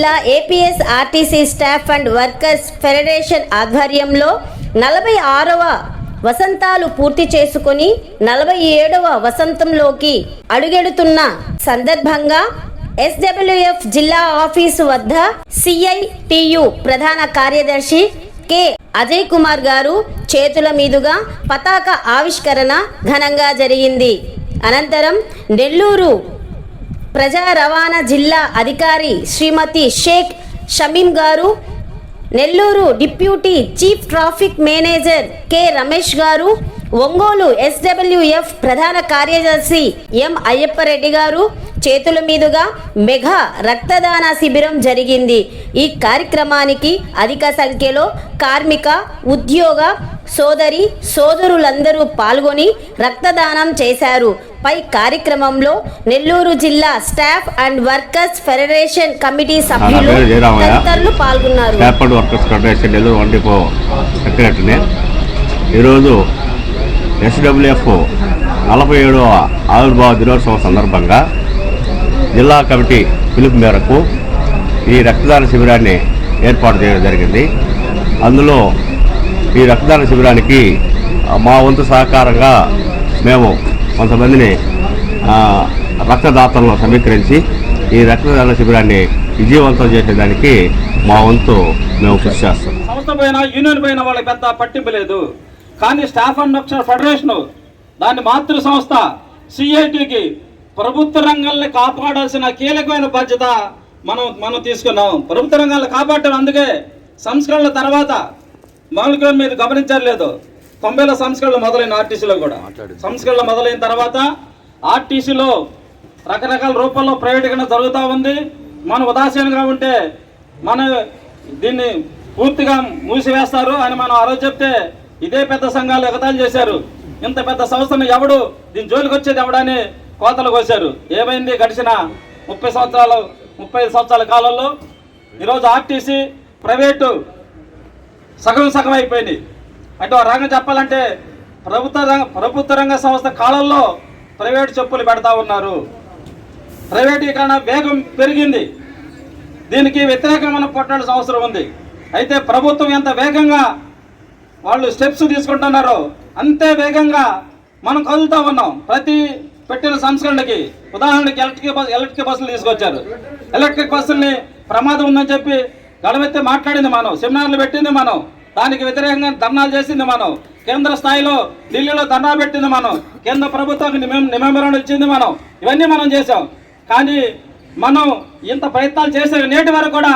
జిల్లా APS RTC staff and workers federation ఆధ్వర్యంలో నలభై ఆరవ వసంతాలు పూర్తి చేసుకుని నలభై ఏడవ వసంతంలోకి అడుగెడుతున్న సందర్భంగా ఎస్డబ్ల్యూఎఫ్ జిల్లా ఆఫీసు వద్ద సిఐటియు ప్రధాన కార్యదర్శి కె అజయ్ కుమార్ గారు చేతుల మీదుగా పతాక ఆవిష్కరణ ఘనంగా జరిగింది. అనంతరం నెల్లూరు ప్రజా రవాణా జిల్లా అధికారి Shrimati Shaik Shameem garu Nellore deputy chief traffic manager K Ramesh garu Ongole SWF ప్రధాన కార్యదర్శి ఎం అయ్యప్పరెడ్డి గారు చేతుల మీదుగా మెగా రక్తదాన శిబిరం జరిగింది. ఈ కార్యక్రమానికి అధిక సంఖ్యలో కార్మిక ఉద్యోగ సోదరి సోదరులందరూ పాల్గొని రక్తదానం చేశారు. పై కార్యక్రమంలో నెల్లూరు జిల్లా staff and workers federation committee సభ్యులు. తదితరులు పాల్గొన్నారు. Staff and workers federation Nellore one depot సెక్రటరీని. ఈరోజు ఎస్డబ్ల్యూఎఫ్ నలభై ఏడవ ఆవిర్భావ దినోత్సవం సందర్భంగా జిల్లా కమిటీ పిలుపు మేరకు ఈ రక్తదాన శిబిరాన్ని ఏర్పాటు చేయడం జరిగింది. అందులో ఈ రక్తదాన శిబిరానికి మా వంతు సహకారంగా మేము కొంతమందిని రక్తదాతలను సమీకరించి ఈ రక్తదాన శిబిరాన్ని విజయవంతం చేసేదానికి మా వంతు మేము కృషి చేస్తాం. సంస్థ పైన యూనియన్ పైన వాళ్ళకి పెద్ద పట్టింపు లేదు. కానీ స్టాఫ్ అండ్ అక్షర ఫెడరేషన్ దాని మాతృ సంస్థ సిఐటికి ప్రభుత్వ రంగాల్ని కాపాడాల్సిన కీలకమైన బాధ్యత మనం మనం తీసుకున్నాం. ప్రభుత్వ రంగాలను కాపాడటం అందుకే సంస్కరణల తర్వాత మామూలుగా మీరు గమనించలేదు తొంభైలో సంస్కరణలు మొదలైన ఆర్టీసీలో కూడా. సంస్కరణలు మొదలైన తర్వాత ఆర్టీసీలో రకరకాల రూపంలో ప్రైవేటీకరణ జరుగుతూ ఉంది. మనం ఉదాసీనంగా ఉంటే మన దీన్ని పూర్తిగా మూసివేస్తారు అని మనం ఆ రోజు చెప్తే ఇదే పెద్ద సంఘాలు ఎగతాళి చేశారు. ఇంత పెద్ద సంస్థను ఎవడు దీని జోలికి వచ్చేది ఎవడని కోతలు కోశారు. ఏమైంది? గడిచిన ముప్పై సంవత్సరాలు ముప్పై ఐదు సంవత్సరాల కాలంలో ఈరోజు ఆర్టీసీ ప్రైవేటు సగం సగం అయిపోయింది. అంటే ఒక రంగం చెప్పాలంటే ప్రభుత్వ రంగ ప్రభుత్వ రంగ సంస్థ కాలంలో ప్రైవేటు చెప్పులు పెడతా ఉన్నారు. ప్రైవేటీకరణ వేగం పెరిగింది. దీనికి వ్యతిరేకమైన మనం అవసరం ఉంది. అయితే ప్రభుత్వం ఎంత వేగంగా వాళ్ళు స్టెప్స్ తీసుకుంటున్నారో అంతే వేగంగా మనం కదులుతూ ఉన్నాం. ప్రతి పెట్టిన సంస్కరణకి ఉదాహరణకి ఎలక్ట్రిక్ బస్ ఎలక్ట్రిక్ బస్సులు తీసుకొచ్చారు. ఎలక్ట్రిక్ బస్సుల్ని ప్రమాదం ఉందని చెప్పి గడవెత్తి మాట్లాడింది మనం సెమినార్లు పెట్టింది మనం. దానికి వ్యతిరేకంగా ధర్నాలు చేసింది మనం. కేంద్ర స్థాయిలో ఢిల్లీలో ధర్నా పెట్టింది మనం. కేంద్ర ప్రభుత్వానికి నిమెంబరం ఇచ్చింది మనం. ఇవన్నీ మనం చేసాం కానీ మనం ఇంత ప్రయత్నాలు చేసే నేటి వరకు కూడా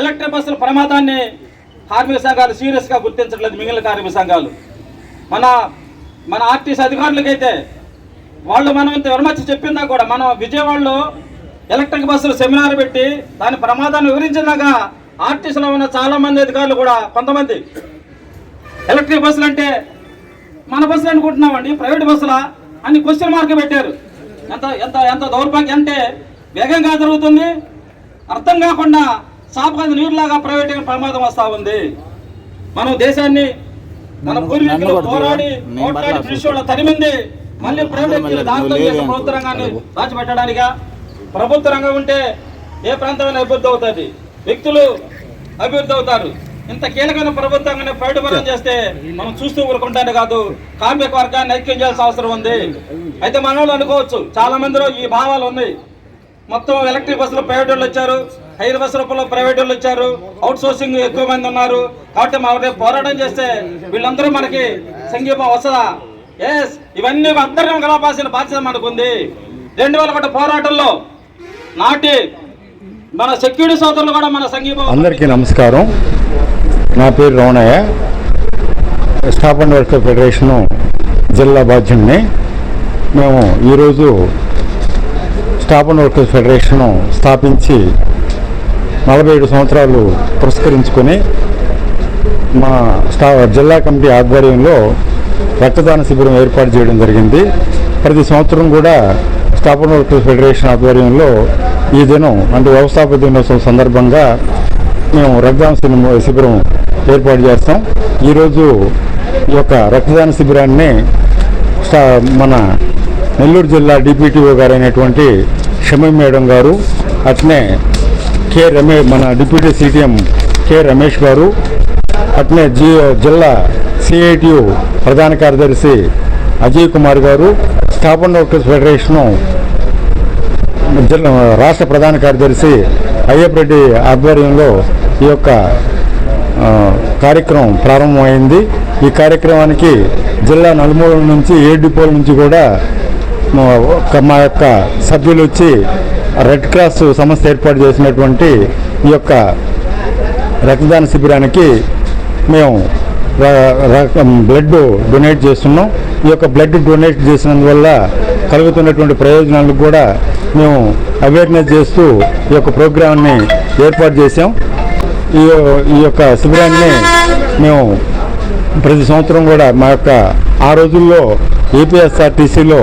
ఎలక్ట్రిక్ బస్సుల ప్రమాదాన్ని కార్మిక సంఘాలు సీరియస్గా గుర్తించట్లేదు మిగిలిన కార్మిక సంఘాలు. మన మన ఆర్టీసీ అధికారులకైతే వాళ్ళు మనం ఇంత విమర్శ చెప్పిందా కూడా మనం విజయవాడలో ఎలక్ట్రిక్ బస్సులు సెమినార్ పెట్టి దాని ప్రమాదాన్ని వివరించినాక ఆర్టీసీలో ఉన్న చాలా మంది అధికారులు కూడా కొంతమంది. ఎలక్ట్రిక్ బస్సులు అంటే మన బస్సులు అనుకుంటున్నామండి ప్రైవేట్ బస్సులా అని క్వశ్చన్ మార్క్ పెట్టారు. ఎంత ఎంత ఎంత దౌర్భాగ్యం అంటే వేగంగా జరుగుతుంది అర్థం కాకుండా సాపకాద నీరులాగా ప్రైవేట్ ప్రమాదం వస్తూ ఉంది. మనం దేశాన్ని మన పూర్వీకులు పోరాడి పోట్లాడి బ్రిటిష్ వాళ్ళ తరిమింది మళ్ళీ ప్రైవేట్ దాంతో చేసే ప్రభుత్వ రంగాన్ని దాచిపెట్టడానిగా ప్రభుత్వ రంగం ఉంటే ఏ ప్రాంతమైనా అభివృద్ధి అవుతుంది. వ్యక్తులు అభివృద్ధి అవుతారు. ఇంత కీలకమైన ప్రభుత్వంగానే ప్రైవేటీకరణ చేస్తే మనం చూస్తూ ఊరుకుంటానే కాదు. కార్మిక వర్గాన్ని ఐక్యం చేయాల్సిన అవసరం ఉంది. అయితే మన అనుకోవచ్చు చాలా మందిలో ఈ భావాలు ఉన్నాయి. మొత్తం ఎలక్ట్రిక్ బస్సులు ప్రైవేట్ వాళ్ళు వచ్చారు. ఐదు బస్సు రూపంలో ప్రైవేట్ వాళ్ళు వచ్చారు. అవుట్ సోర్సింగ్ ఎక్కువ మంది ఉన్నారు. కాబట్టి మనం పోరాటం చేస్తే వీళ్ళందరూ మనకి సంగీపం వస్తుందా? ఎస్ ఇవన్నీ అందరం కలపాల్సిన బాధ్యత మనకు ఉంది రెండు వేల ఒకటి పోరాటంలో నాటి మన సెక్యూరిటీ సోదరులు కూడా మన అందరికీ నమస్కారం. నా పేరు Ramanayya. Staff and worker federation జిల్లా బాధ్యుడిని మేము ఈరోజు స్టాఫ్ అండ్ వర్కర్స్ ఫెడరేషను స్థాపించి నలభై ఏడు సంవత్సరాలు పురస్కరించుకొని మా స్టా జిల్లా కమిటీ ఆధ్వర్యంలో రక్తదాన శిబిరం ఏర్పాటు చేయడం జరిగింది. ప్రతి సంవత్సరం కూడా వ్యవస్థాపన అండ్ ఫెడరేషన్ ఆధ్వర్యంలో ఈ దినం అంటే వ్యవస్థాపక దినోత్సవం సందర్భంగా మేము రక్తదాన శిబిరం- శిబిరం ఏర్పాటు చేస్తాం. ఈరోజు ఈ యొక్క రక్తదాన శిబిరాన్ని మన నెల్లూరు జిల్లా డిపిటిఓ గారు అయినటువంటి షమీ మేడం గారు అట్నే కె రమేష్ మన డిప్యూటీ సిటిఎం కె రమేష్ గారు అట్నే జి జిల్లా సిఐటియు ప్రధాన కార్యదర్శి అజయ్ కుమార్ గారు స్థాపన వర్కర్స్ ఫెడరేషను జిల్లా రాష్ట్ర ప్రధాన కార్యదర్శి అయ్యప్ప రెడ్డి ఆధ్వర్యంలో ఈ యొక్క కార్యక్రమం ప్రారంభమైంది. ఈ కార్యక్రమానికి జిల్లా నలుమూల నుంచి ఏ డిపోల నుంచి కూడా మా ఒక- మా యొక్క సభ్యులు వచ్చి రెడ్ క్రాస్ సంస్థ ఏర్పాటు చేసినటువంటి ఈ యొక్క రక్తదాన శిబిరానికి మేము బ్లడ్ డొనేట్ చేస్తున్నాం. ఈ యొక్క బ్లడ్ డొనేట్ చేసినందువల్ల కలుగుతున్నటువంటి ప్రయోజనాలకు కూడా మేము అవేర్నెస్ చేస్తూ ఈ యొక్క ప్రోగ్రామ్ని ఏర్పాటు చేసాం ఈ ఈ యొక్క శిబిరాన్ని మేము ప్రతి సంవత్సరం కూడా మా యొక్క ఆ రోజుల్లో ఏపీఎస్ఆర్టీసీలో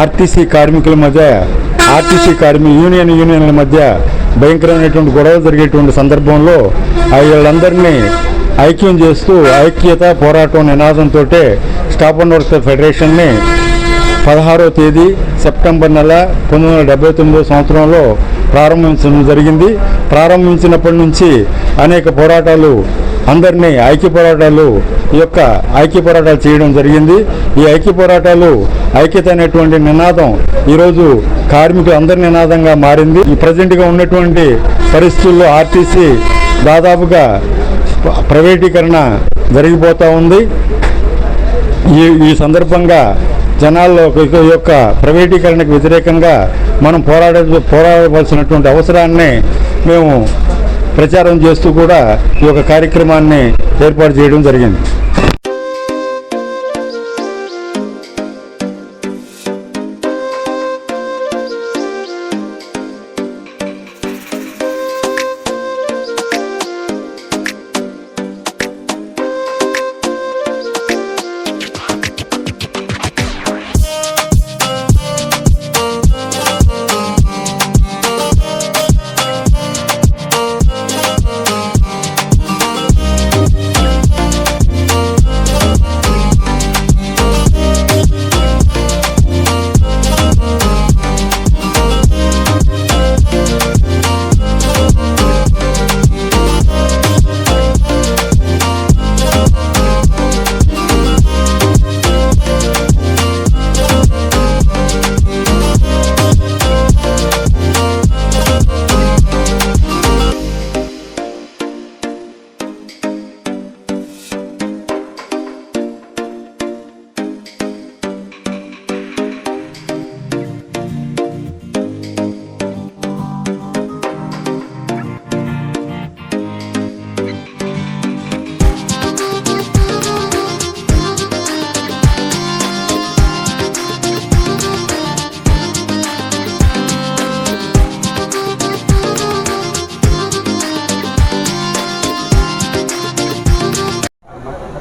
ఆర్టీసీ కార్మికుల మధ్య ఆర్టీసీ కార్మి యూనియన్ యూనియన్ల మధ్య భయంకరమైనటువంటి గొడవ జరిగేటువంటి సందర్భంలో ఆ వీళ్ళందరినీ ఐక్యం చేస్తూ ఐక్యత పోరాటం నినాదంతో స్టాప్ అండ్ వర్క్ ఫెడరేషన్ని పదహారో తేదీ సెప్టెంబర్ నెల పంతొమ్మిది వందల డెబ్బై తొమ్మిదో సంవత్సరంలో ప్రారంభించడం జరిగింది. ప్రారంభించినప్పటి నుంచి అనేక పోరాటాలు అందరినీ ఐక్య పోరాటాలు ఈ యొక్క ఐక్య పోరాటాలు చేయడం జరిగింది. ఈ ఐక్య పోరాటాలు ఐక్యత అనేటువంటి నినాదం ఈరోజు కార్మికులు అందరి నినాదంగా మారింది. ఈ ప్రజెంట్గా ఉన్నటువంటి పరిస్థితుల్లో ఆర్టీసీ దాదాపుగా ప్రైవేటీకరణ జరిగిపోతూ ఉంది. ఈ ఈ సందర్భంగా జనాల్లో ఈ యొక్క ప్రైవేటీకరణకు వ్యతిరేకంగా మనం పోరాడ పోరాడవలసినటువంటి అవసరాన్ని మేము ప్రచారం చేస్తూ కూడా ఈ యొక్క కార్యక్రమాన్ని ఏర్పాటు చేయడం జరిగింది.